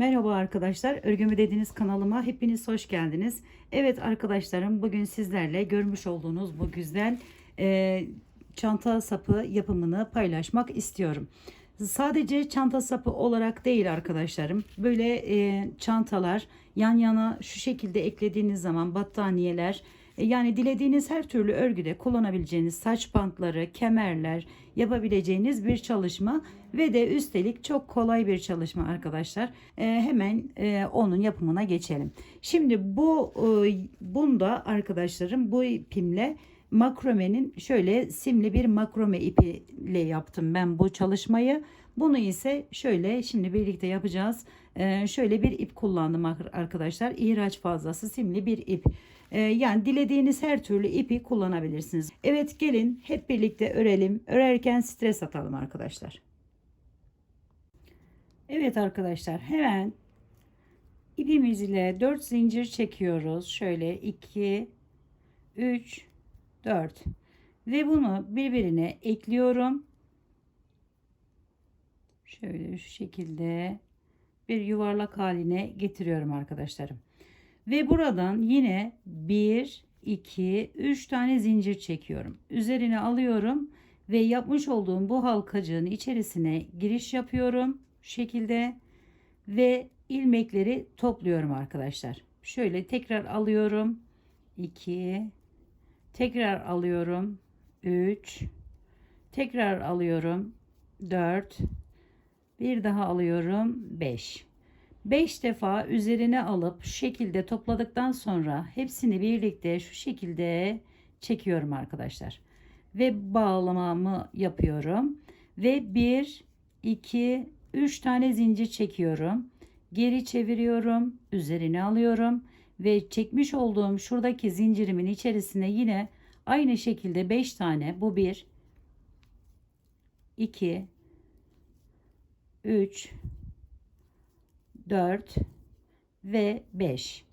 Merhaba arkadaşlar. Örgümü dediğiniz kanalıma hepiniz hoş geldiniz. Evet arkadaşlarım bugün sizlerle görmüş olduğunuz bu güzel e, çanta sapı yapımını paylaşmak istiyorum. Sadece çanta sapı olarak değil arkadaşlarım. Böyle e, çantalar yan yana şu şekilde eklediğiniz zaman battaniyeler yani dilediğiniz her türlü örgüde kullanabileceğiniz saç bantları, kemerler yapabileceğiniz bir çalışma ve de üstelik çok kolay bir çalışma arkadaşlar. E, hemen e, onun yapımına geçelim. Şimdi bu e, bunda arkadaşlarım bu ipimle makromenin şöyle simli bir makrome ipiyle yaptım ben bu çalışmayı. Bunu ise şöyle şimdi birlikte yapacağız. Ee, şöyle bir ip kullandım arkadaşlar. İhraç fazlası simli bir ip. Ee, yani dilediğiniz her türlü ipi kullanabilirsiniz. Evet gelin hep birlikte örelim. Örerken stres atalım arkadaşlar. Evet arkadaşlar hemen ipimiz ile 4 zincir çekiyoruz. Şöyle 2 3 4 ve bunu birbirine ekliyorum. Şöyle şu şekilde bir yuvarlak haline getiriyorum arkadaşlarım. Ve buradan yine 1 2 3 tane zincir çekiyorum. Üzerine alıyorum ve yapmış olduğum bu halkacığın içerisine giriş yapıyorum şu şekilde ve ilmekleri topluyorum arkadaşlar. Şöyle tekrar alıyorum. 2 Tekrar alıyorum. 3 Tekrar alıyorum. 4 Bir daha alıyorum. 5 5 defa üzerine alıp şu şekilde topladıktan sonra hepsini birlikte şu şekilde çekiyorum arkadaşlar. Ve bağlamamı yapıyorum. Ve 1 2 3 tane zincir çekiyorum. Geri çeviriyorum. Üzerine alıyorum ve çekmiş olduğum şuradaki zincirimin içerisine yine aynı şekilde 5 tane bu 1 2 3 4 ve 5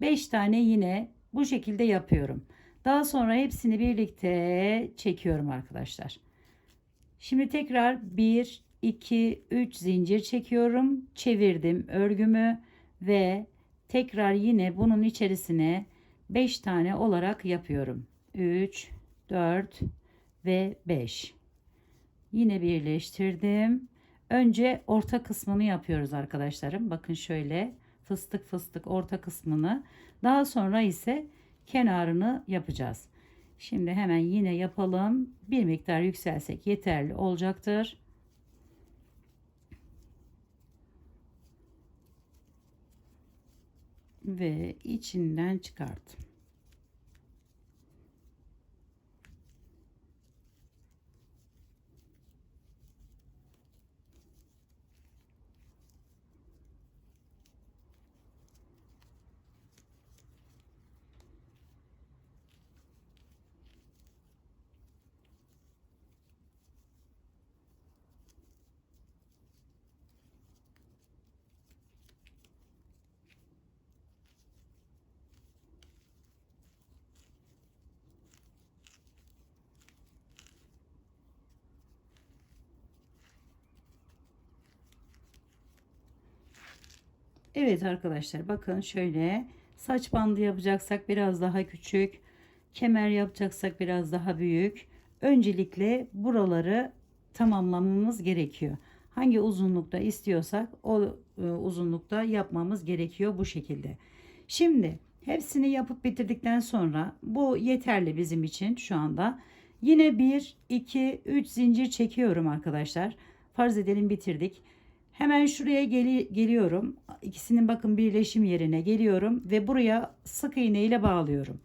5 tane yine bu şekilde yapıyorum. Daha sonra hepsini birlikte çekiyorum arkadaşlar. Şimdi tekrar 1 2 3 zincir çekiyorum. Çevirdim örgümü ve tekrar yine bunun içerisine 5 tane olarak yapıyorum. 3 4 ve 5. Yine birleştirdim. Önce orta kısmını yapıyoruz arkadaşlarım. Bakın şöyle fıstık fıstık orta kısmını. Daha sonra ise kenarını yapacağız. Şimdi hemen yine yapalım. Bir miktar yükselsek yeterli olacaktır. ve içinden çıkarttım. Evet arkadaşlar bakın şöyle saç bandı yapacaksak biraz daha küçük. Kemer yapacaksak biraz daha büyük. Öncelikle buraları tamamlamamız gerekiyor. Hangi uzunlukta istiyorsak o e, uzunlukta yapmamız gerekiyor bu şekilde. Şimdi hepsini yapıp bitirdikten sonra bu yeterli bizim için şu anda. Yine 1, 2, 3 zincir çekiyorum arkadaşlar. Farz edelim bitirdik. Hemen şuraya gel geliyorum. İkisinin bakın birleşim yerine geliyorum ve buraya sık iğne ile bağlıyorum.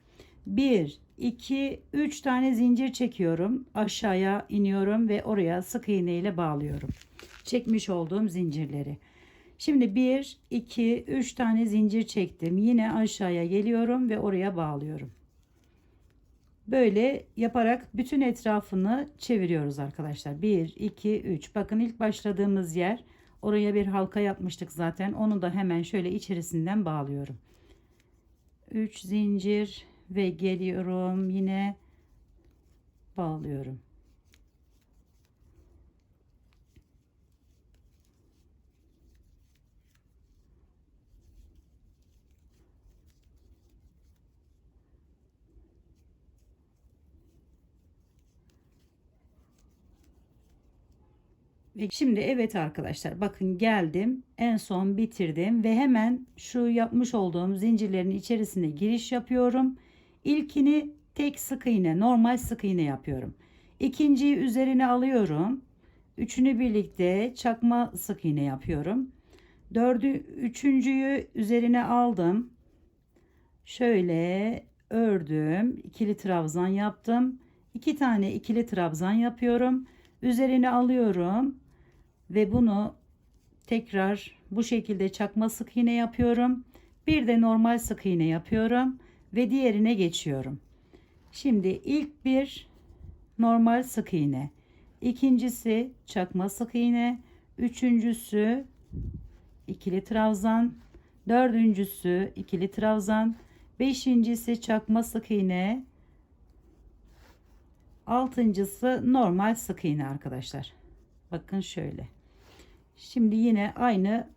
1 2 3 tane zincir çekiyorum. Aşağıya iniyorum ve oraya sık iğne ile bağlıyorum. Çekmiş olduğum zincirleri. Şimdi 1 2 3 tane zincir çektim. Yine aşağıya geliyorum ve oraya bağlıyorum. Böyle yaparak bütün etrafını çeviriyoruz arkadaşlar. 1 2 3. Bakın ilk başladığımız yer Oraya bir halka yapmıştık zaten. Onu da hemen şöyle içerisinden bağlıyorum. 3 zincir ve geliyorum yine bağlıyorum. Ve şimdi evet arkadaşlar bakın geldim en son bitirdim ve hemen şu yapmış olduğum zincirlerin içerisine giriş yapıyorum. İlkini tek sık iğne normal sık iğne yapıyorum. İkinciyi üzerine alıyorum. Üçünü birlikte çakma sık iğne yapıyorum. Dördü, üçüncüyü üzerine aldım. Şöyle ördüm. ikili trabzan yaptım. İki tane ikili trabzan yapıyorum. Üzerine alıyorum ve bunu tekrar bu şekilde çakma sık iğne yapıyorum. Bir de normal sık iğne yapıyorum ve diğerine geçiyorum. Şimdi ilk bir normal sık iğne, ikincisi çakma sık iğne, üçüncüsü ikili trabzan, dördüncüsü ikili trabzan, beşincisi çakma sık iğne, altıncısı normal sık iğne arkadaşlar. Bakın şöyle. Şimdi yine aynı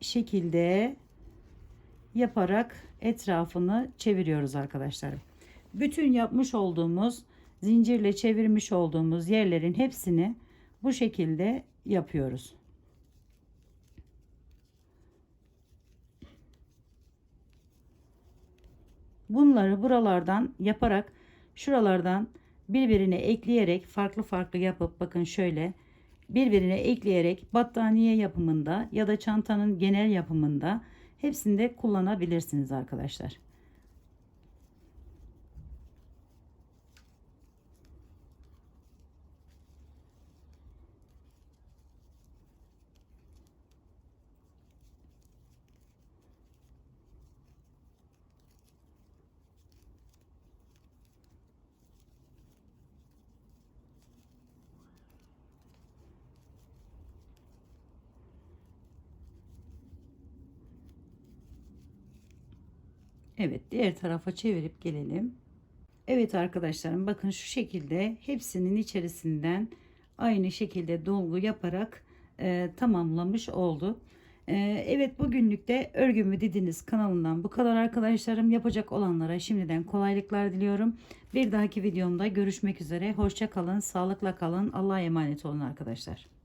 şekilde yaparak etrafını çeviriyoruz arkadaşlar. Bütün yapmış olduğumuz zincirle çevirmiş olduğumuz yerlerin hepsini bu şekilde yapıyoruz. Bunları buralardan yaparak şuralardan birbirine ekleyerek farklı farklı yapıp bakın şöyle birbirine ekleyerek battaniye yapımında ya da çantanın genel yapımında hepsinde kullanabilirsiniz arkadaşlar. Evet diğer tarafa çevirip gelelim. Evet arkadaşlarım bakın şu şekilde hepsinin içerisinden aynı şekilde dolgu yaparak e, tamamlamış oldu. E, evet bugünlük de örgümü dediniz kanalından bu kadar arkadaşlarım. Yapacak olanlara şimdiden kolaylıklar diliyorum. Bir dahaki videomda görüşmek üzere. Hoşça kalın, sağlıkla kalın. Allah'a emanet olun arkadaşlar.